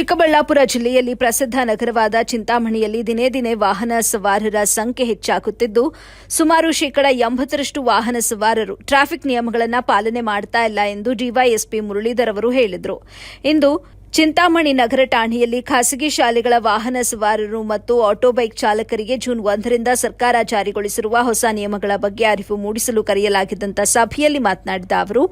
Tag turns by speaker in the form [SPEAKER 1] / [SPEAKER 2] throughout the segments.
[SPEAKER 1] ಚಿಕ್ಕಬಳ್ಳಾಪುರ ಜಿಲ್ಲೆಯಲ್ಲಿ ಪ್ರಸಿದ್ಧ ನಗರವಾದ ಚಿಂತಾಮಣಿಯಲ್ಲಿ ದಿನೇ ದಿನೇ ವಾಹನ ಸವಾರರ ಸಂಖ್ಯೆ ಹೆಚ್ಚಾಗುತ್ತಿದ್ದು, ಸುಮಾರು ಶೇಕಡ ಎಂಬತ್ತರಷ್ಟು ವಾಹನ ಸವಾರರು ಟ್ರಾಫಿಕ್ ನಿಯಮಗಳನ್ನು ಪಾಲನೆ ಮಾಡ್ತಾ ಇಲ್ಲ ಎಂದು ಡಿವೈಎಸ್ಪಿ ಮುರಳೀಧರ್ ಅವರು ಹೇಳಿದರು. ಇಂದು ಚಿಂತಾಮಣಿ ನಗರ ಠಾಣೆಯಲ್ಲಿ ಖಾಸಗಿ ಶಾಲೆಗಳ ವಾಹನ ಸವಾರರು ಮತ್ತು ಆಟೋ ಬೈಕ್ ಚಾಲಕರಿಗೆ ಜೂನ್ ಒಂದರಿಂದ ಸರ್ಕಾರ ಜಾರಿಗೊಳಿಸಿರುವ ಹೊಸ ನಿಯಮಗಳ ಬಗ್ಗೆ ಅರಿವು ಮೂಡಿಸಲು ಕರೆಯಲಾಗಿದ್ದಂಥ ಸಭೆಯಲ್ಲಿ ಮಾತನಾಡಿದ ಅವರು,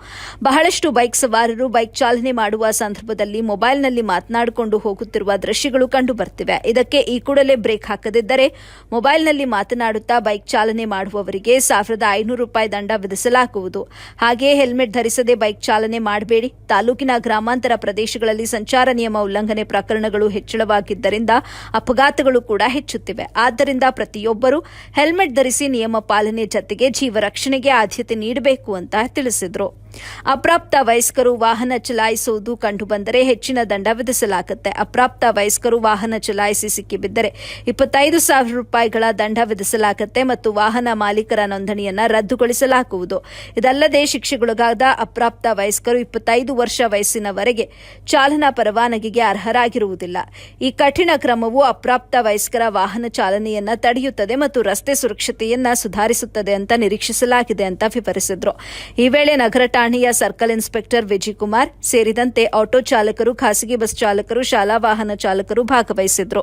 [SPEAKER 1] ಬಹಳಷ್ಟು ಬೈಕ್ ಸವಾರರು ಬೈಕ್ ಚಾಲನೆ ಮಾಡುವ ಸಂದರ್ಭದಲ್ಲಿ ಮೊಬೈಲ್ನಲ್ಲಿ ಮಾತನಾಡಿಕೊಂಡು ಹೋಗುತ್ತಿರುವ ದೃಶ್ಯಗಳು ಕಂಡುಬರ್ತಿವೆ ಇದಕ್ಕೆ ಈ ಕೂಡಲೇ ಬ್ರೇಕ್ ಹಾಕದಿದ್ದರೆ ಮೊಬೈಲ್ನಲ್ಲಿ ಮಾತನಾಡುತ್ತಾ ಬೈಕ್ ಚಾಲನೆ ಮಾಡುವವರಿಗೆ ಸಾವಿರದ ಐನೂರು ರೂಪಾಯಿ ದಂಡ ವಿಧಿಸಲಾಗುವುದು. ಹಾಗೆಯೇ ಹೆಲ್ಮೆಟ್ ಧರಿಸದೆ ಬೈಕ್ ಚಾಲನೆ ಮಾಡಬೇಡಿ. ತಾಲೂಕಿನ ಗ್ರಾಮಾಂತರ ಪ್ರದೇಶಗಳಲ್ಲಿ ಸಂಚಾರ ನಿಯಮ ಉಲ್ಲಂಘನೆ ಪ್ರಕರಣಗಳು ಹೆಚ್ಚಳವಾಗಿದ್ದರಿಂದ ಅಪಘಾತಗಳು ಕೂಡ ಹೆಚ್ಚುತ್ತಿವೆ. ಆದ್ದರಿಂದ ಪ್ರತಿಯೊಬ್ಬರು ಹೆಲ್ಮೆಟ್ ಧರಿಸಿ ನಿಯಮ ಪಾಲನೆ ಜತೆಗೆ ಜೀವ ರಕ್ಷಣೆಗೆ ಆದ್ಯತೆ ನೀಡಬೇಕು ಅಂತ ತಿಳಿಸಿದರು. ಅಪ್ರಾಪ್ತ ವಯಸ್ಕರು ವಾಹನ ಚಲಾಯಿಸುವುದು ಕಂಡುಬಂದರೆ ಹೆಚ್ಚಿನ ದಂಡ ವಿಧಿಸಲಾಗುತ್ತೆ. ಅಪ್ರಾಪ್ತ ವಯಸ್ಕರು ವಾಹನ ಚಲಾಯಿಸಿ ಸಿಕ್ಕಿಬಿದ್ದರೆ ಇಪ್ಪತ್ತೈದು ಸಾವಿರ ರೂಪಾಯಿಗಳ ದಂಡ ವಿಧಿಸಲಾಗುತ್ತೆ ಮತ್ತು ವಾಹನ ಮಾಲೀಕರ ನೋಂದಣಿಯನ್ನು ರದ್ದುಗೊಳಿಸಲಾಗುವುದು. ಇದಲ್ಲದೆ ಶಿಕ್ಷೆಗೊಳಗಾದ ಅಪ್ರಾಪ್ತ ವಯಸ್ಕರು ಇಪ್ಪತ್ತೈದು ವರ್ಷ ವಯಸ್ಸಿನವರೆಗೆ ಚಾಲನಾ ಪರವಾನಗಿಗೆ ಅರ್ಹರಾಗಿರುವುದಿಲ್ಲ. ಈ ಕಠಿಣ ಕ್ರಮವು ಅಪ್ರಾಪ್ತ ವಯಸ್ಕರ ವಾಹನ ಚಾಲನೆಯನ್ನು ತಡೆಯುತ್ತದೆ ಮತ್ತು ರಸ್ತೆ ಸುರಕ್ಷತೆಯನ್ನ ಸುಧಾರಿಸುತ್ತದೆ ಅಂತ ನಿರೀಕ್ಷಿಸಲಾಗಿದೆ ಅಂತ ವಿವರಿಸಿದ್ರು. ಈ ವೇಳೆ ನಗರ ಠಾಣೆಯ ಸರ್ಕಲ್ ಇನ್ಸ್ಪೆಕ್ಟರ್ ವಿಜಯ್ ಕುಮಾರ್ ಸೇರಿದಂತೆ ಆಟೋ ಚಾಲಕರು, ಖಾಸಗಿ ಬಸ್ ಚಾಲಕರು, ಶಾಲಾ ವಾಹನ ಚಾಲಕರು ಭಾಗವಹಿಸಿದ್ರು.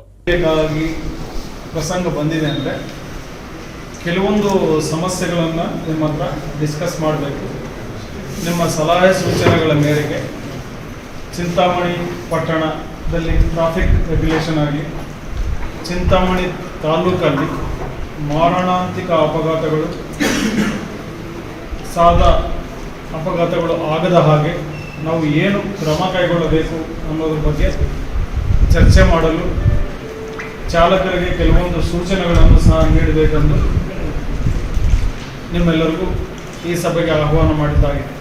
[SPEAKER 2] ಪ್ರಸಂಗ ಬಂದಿದೆ ಅಂದ್ರೆ ಕೆಲವೊಂದು ಸಮಸ್ಯೆಗಳನ್ನು ನಿಮ್ಮ ಹತ್ರ ಡಿಸ್ಕಸ್ ಮಾಡಬೇಕು. ನಿಮ್ಮ ಸಲಹೆ ಸೂಚನೆಗಳ ಮೇರೆಗೆ ಚಿಂತಾಮಣಿ ಪಟ್ಟಣದಲ್ಲಿ ಟ್ರಾಫಿಕ್ ರೆಗ್ಯುಲೇಷನ್ ಆಗಿ ಚಿಂತಾಮಣಿ ತಾಲೂಕಲ್ಲಿ ಮಾರಣಾಂತಿಕ ಅಪಘಾತಗಳು ಸಾದಾ ಅಪಘಾತಗಳು ಆಗದ ಹಾಗೆ ನಾವು ಏನು ಕ್ರಮ ಕೈಗೊಳ್ಳಬೇಕು ಅನ್ನೋದ್ರ ಬಗ್ಗೆ ಚರ್ಚೆ ಮಾಡಲು ಚಾಲಕರಿಗೆ ಕೆಲವೊಂದು ಸೂಚನೆಗಳನ್ನು ಸಹ ನೀಡಬೇಕೆಂದು ನಿಮ್ಮೆಲ್ಲರಿಗೂ ಈ ಸಭೆಗೆ ಆಹ್ವಾನ ಮಾಡಿದ್ದಾಗಿದೆ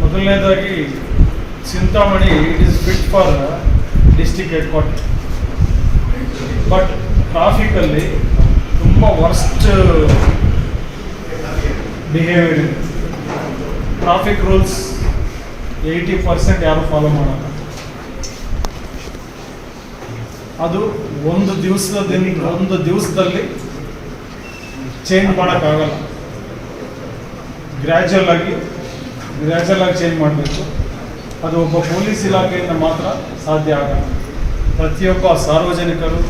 [SPEAKER 2] ಮೊದಲನೇದಾಗಿ, Chintamani it is fit for district head quarter but ಟ್ರಾಫಿಕಲ್ಲಿ ತುಂಬ worst behaviour traffic rules eighty percent ಯಾರು ಫಾಲೋ ಮಾಡಲ್ಲ. ಅದು ಒಂದು ದಿವಸದ ದಿನ ಒಂದು ದಿವಸದಲ್ಲಿ ಚೇಂಜ್ ಮಾಡೋಕ್ಕಾಗಲ್ಲ. ಗ್ರ್ಯಾಜುವಲ್ ಆಗಿ ಗ್ರ್ಯಾಜುವಲ್ ಆಗಿ ಚೇಂಜ್ ಮಾಡಬೇಕು. ಅದು ಒಬ್ಬ ಪೊಲೀಸ್ ಇಲಾಖೆಯಿಂದ ಮಾತ್ರ ಸಾಧ್ಯ ಆಗಲ್ಲ. ಪ್ರತಿಯೊಬ್ಬ ಸಾರ್ವಜನಿಕರು